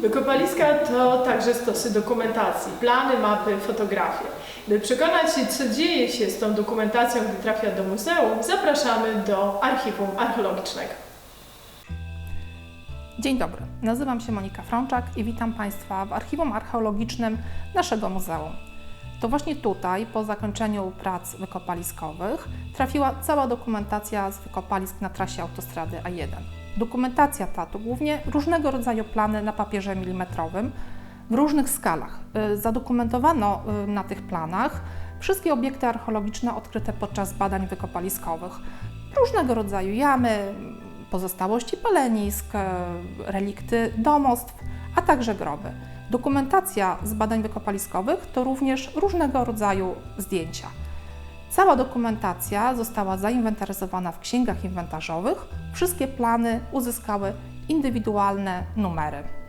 Wykopaliska to także stosy dokumentacji, plany, mapy, fotografie. By przekonać się, co dzieje się z tą dokumentacją, gdy trafia do muzeum, zapraszamy do archiwum archeologicznego. Dzień dobry, nazywam się Monika Frączak i witam Państwa w archiwum archeologicznym naszego muzeum. To właśnie tutaj, po zakończeniu prac wykopaliskowych, trafiła cała dokumentacja z wykopalisk na trasie autostrady A1. Dokumentacja ta to głównie różnego rodzaju plany na papierze milimetrowym w różnych skalach. Y, Zadokumentowano y, na tych planach wszystkie obiekty archeologiczne odkryte podczas badań wykopaliskowych. Różnego rodzaju jamy, pozostałości palenisk, e, relikty domostw, a także groby. Dokumentacja z badań wykopaliskowych to również różnego rodzaju zdjęcia. Cała dokumentacja została zainwentaryzowana w księgach inwentarzowych. Wszystkie plany uzyskały indywidualne numery.